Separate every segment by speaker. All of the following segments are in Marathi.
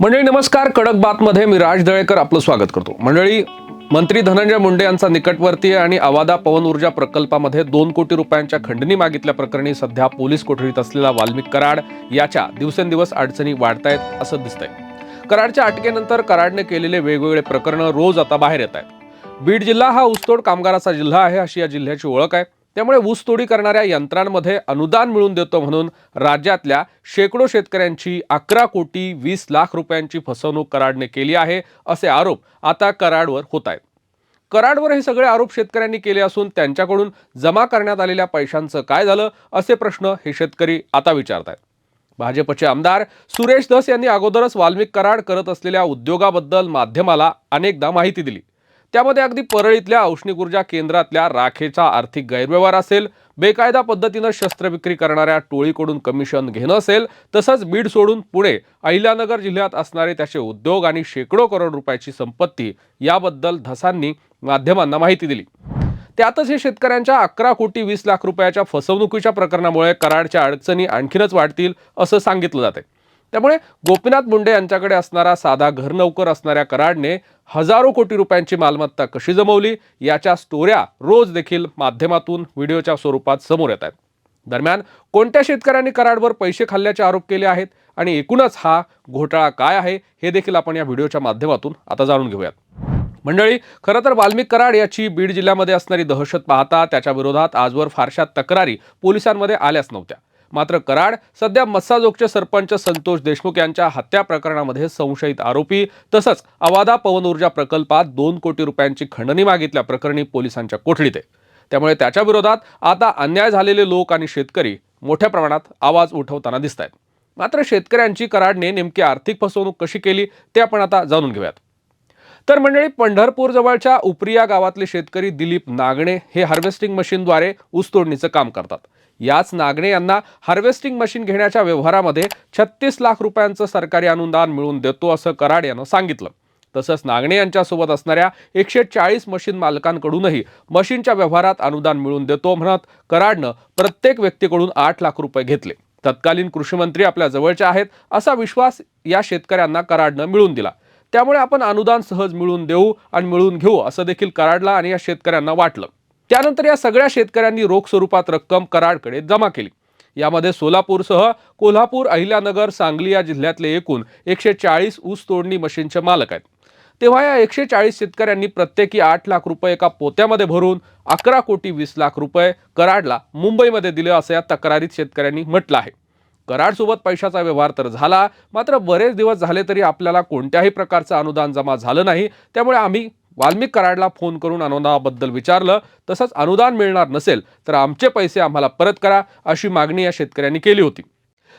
Speaker 1: मंडळी नमस्कार. कडक बातमध्ये मी राज दळेकर आपलं स्वागत करतो. मंडळी मंत्री धनंजय मुंडे यांचा निकटवर्तीय आणि अवादा पवन ऊर्जा प्रकल्पामध्ये दोन कोटी रुपयांच्या खंडणी मागितल्या प्रकरणी सध्या पोलीस कोठडीत असलेला वाल्मिक कराड याच्या दिवसेंदिवस अडचणी वाढतायत असं दिसतंय. कराडच्या अटकेनंतर कराडने केलेले वेगवेगळे प्रकरणं रोज आता बाहेर येत आहेत. बीड जिल्हा हा ऊसतोड कामगाराचा जिल्हा आहे अशी या जिल्ह्याची ओळख आहे. त्यामुळे ऊसतोडी करणाऱ्या यंत्रांमध्ये अनुदान मिळून देतो म्हणून राज्यातल्या शेकडो शेतकऱ्यांची अकरा कोटी वीस लाख रुपयांची फसवणूक कराडने केली आहे असे आरोप आता कराडवर होत आहेत. कराडवर हे सगळे आरोप शेतकऱ्यांनी केले असून त्यांच्याकडून जमा करण्यात आलेल्या पैशांचं काय झालं असे प्रश्न हे शेतकरी आता विचारत आहेत. भाजपचे आमदार सुरेश धस यांनी अगोदरच वाल्मिक कराड करत असलेल्या उद्योगाबद्दल माध्यमाला अनेकदा माहिती दिली. त्यामध्ये अगदी परळीतल्या औष्णिक ऊर्जा केंद्रातल्या राखेचा आर्थिक गैरव्यवहार असेल बेकायदा पद्धतीनं शस्त्र विक्री करणाऱ्या टोळीकडून कमिशन घेणं असेल तसंच बीड सोडून पुणे अहिल्यानगर जिल्ह्यात असणारे त्याचे उद्योग आणि शेकडो करोड रुपयाची संपत्ती याबद्दल धसांनी माध्यमांना माहिती दिली. त्यातच हे शेतकऱ्यांच्या अकरा कोटी वीस लाख रुपयाच्या फसवणुकीच्या प्रकरणामुळे कराडच्या अडचणी आणखीनच वाढतील असं सांगितलं जाते त्यामुळे गोपीनाथ मुंडे यांच्याकडे असणारा साधा घर नौकर असणाऱ्या कराडने हजारो कोटी रुपयांची मालमत्ता कशी जमवली याच्या स्टोऱ्या रोज देखील माध्यमातून व्हिडिओच्या स्वरूपात समोर येत आहेत. दरम्यान कोणत्या शेतकऱ्यांनी कराडवर पैसे खाल्ल्याचे आरोप केले आहेत आणि एकूणच हा घोटाळा काय आहे हे देखील आपण या व्हिडिओच्या माध्यमातून आता जाणून घेऊयात. मंडळी खरं तर वाल्मिक कराड याची बीड जिल्ह्यामध्ये असणारी दहशत पाहता त्याच्या विरोधात आजवर फारशा तक्रारी पोलिसांमध्ये आल्याच नव्हत्या. मात्र कराड सध्या मस्साजोगचे सरपंच संतोष देशमुख यांच्या हत्या प्रकरणामध्ये संशयित आरोपी तसंच अवादा पवन ऊर्जा प्रकल्पात दोन कोटी रुपयांची खंडणी मागितल्या प्रकरणी पोलिसांच्या कोठडीत आहे. त्यामुळे त्याच्या विरोधात आता अन्याय झालेले लोक आणि शेतकरी मोठ्या प्रमाणात आवाज उठवताना दिसत आहेत मात्र शेतकऱ्यांची कराडने नेमकी आर्थिक फसवणूक कशी केली ते आपण आता जाणून घेऊयात. तर मंडळी पंढरपूर जवळच्या उपरिया गावातले शेतकरी दिलीप नागणे हे हार्वेस्टिंग मशीनद्वारे ऊसतोडणीचं काम करतात. याच नागणे यांना हार्वेस्टिंग मशीन घेण्याच्या व्यवहारामध्ये छत्तीस लाख रुपयांचं सरकारी अनुदान मिळवून देतो असं कराड यानं सांगितलं. तसंच नागणे यांच्यासोबत असणाऱ्या एकशे चाळीस मशीन मालकांकडूनही मशीनच्या व्यवहारात अनुदान मिळवून देतो म्हणत कराडनं प्रत्येक व्यक्तीकडून आठ लाख रुपये घेतले. तत्कालीन कृषीमंत्री आपल्या जवळच्या आहेत असा विश्वास या शेतकऱ्यांना कराडनं मिळवून दिला. त्यामुळे आपण अनुदान सहज मिळवून देऊ आणि मिळवून घेऊ असं देखील कराडला आणि या शेतकऱ्यांना वाटलं. त्यानंतर या सगळ्या शेतकऱ्यांनी रोख स्वरूपात रक्कम कराडकडे जमा केली. यामध्ये सोलापूरसह कोल्हापूर अहिल्यानगर सांगली या जिल्ह्यातले एकूण एकशे चाळीस ऊस तोडणी मशीनचे मालक आहेत. तेव्हा या एकशे चाळीस शेतकऱ्यांनी प्रत्येकी आठ लाख रुपये एका पोत्यामध्ये भरून अकरा कोटी वीस लाख रुपये कराडला मुंबईमध्ये दिले असं या तक्रारीत शेतकऱ्यांनी म्हटलं आहे. कराडसोबत पैशाचा व्यवहार तर झाला मात्र बरेच दिवस झाले तरी आपल्याला कोणत्याही प्रकारचं अनुदान जमा झालं नाही. त्यामुळे आम्ही वाल्मिक कराडला फोन करून अनुदानाबद्दल विचारलं तसंच अनुदान मिळणार नसेल तर आमचे पैसे आम्हाला परत करा अशी मागणी या शेतकऱ्यांनी केली होती.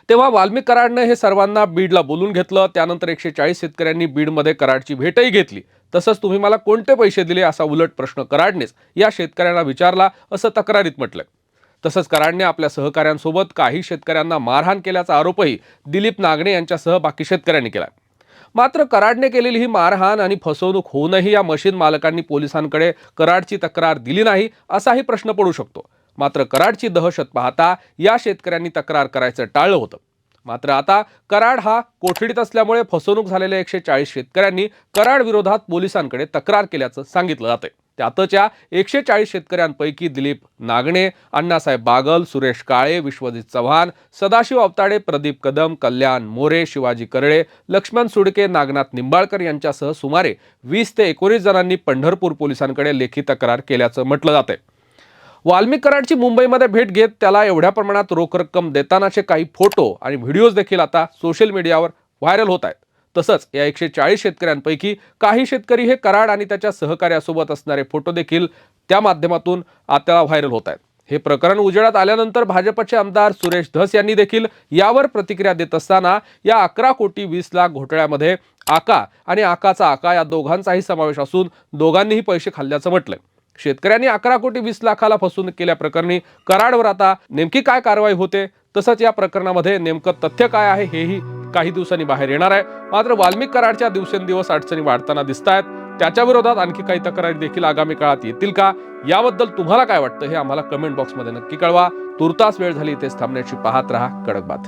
Speaker 1: तेव्हा वाल्मिक कराडनं हे सर्वांना बीडला बोलून घेतलं त्यानंतर एकशे चाळीस शेतकऱ्यांनी बीडमध्ये कराडची भेटही घेतली. तसंच तुम्ही मला कोणते पैसे दिले असा उलट प्रश्न कराडनेच या शेतकऱ्यांना विचारला असं तक्रारीत म्हटलंय तसंच कराडने आपल्या सहकाऱ्यांसोबत काही शेतकऱ्यांना मारहाण केल्याचा आरोपही दिलीप नागणे यांच्यासह बाकी शेतकऱ्यांनी केला. मात्र कराडने केलेली ही मारहाण आणि फसवणूक होऊनही या मशीन मालकांनी पोलिसांकडे कराडची तक्रार दिली नाही असाही प्रश्न पडू शकतो. मात्र कराडची दहशत पाहता या शेतकऱ्यांनी तक्रार करायचं टाळलं होतं. मात्र आता कराड हा कोठडीत असल्यामुळे फसवणूक झालेल्या एकशे चाळीस शेतकऱ्यांनी कराड विरोधात पोलिसांकडे तक्रार केल्याचं सांगितलं जातंय. त्यातच्या एकशे चाळीस शेतकऱ्यांपैकी दिलीप नागणे अण्णासाहेब बागल सुरेश काळे विश्वजित चव्हाण सदाशिव अवताडे प्रदीप कदम कल्याण मोरे शिवाजी करळे लक्ष्मण सुडके नागनाथ निंबाळकर यांच्यासह सुमारे वीस ते एकोणीस जणांनी पंढरपूर पोलिसांकडे लेखी तक्रार केल्याचं म्हटलं जातं वाल्मिक कराडची मुंबईमध्ये भेट घेत त्याला एवढ्या प्रमाणात रोख रक्कम देतानाचे काही फोटो आणि व्हिडिओज देखील आता सोशल मीडियावर व्हायरल होत आहेत. तसंच या एकशे चाळीस शेतकऱ्यांपैकी काही शेतकरी हे कराड आणि त्याच्या सहकार्यासोबत असणारे फोटो देखील त्या माध्यमातून आता व्हायरल होत आहेत. हे प्रकरण उजेडात आल्यानंतर भाजपचे आमदार सुरेश धस यांनी देखील यावर प्रतिक्रिया देत असताना या अकरा कोटी वीस लाख घोटाळ्यामध्ये आका आणि आकाचा आका या दोघांचाही समावेश असून दोघांनीही पैसे खाल्ल्याचं म्हटलंय. शेतकऱ्यांनी अकरा कोटी वीस लाखाला फसवणूक केल्याप्रकरणी कराडवर आता नेमकी काय कारवाई होते? तसंच या प्रकरणामध्ये नेमकं तथ्य काय आहे हेही काही दिवसांनी बाहेर येणार आहे. मात्र वाल्मिक कराडच्या दिवसेंदिवस अडचणी वाढताना दिसत आहेत त्याच्या विरोधात आणखी काही तक्रारी देखील आगामी काळात येतील का? याबद्दल तुम्हाला काय वाटतं हे आम्हाला कमेंट बॉक्समध्ये नक्की कळवा. तुर्तास वेळ झाली इथेच थांबण्याची. पाहत रहा कडक बात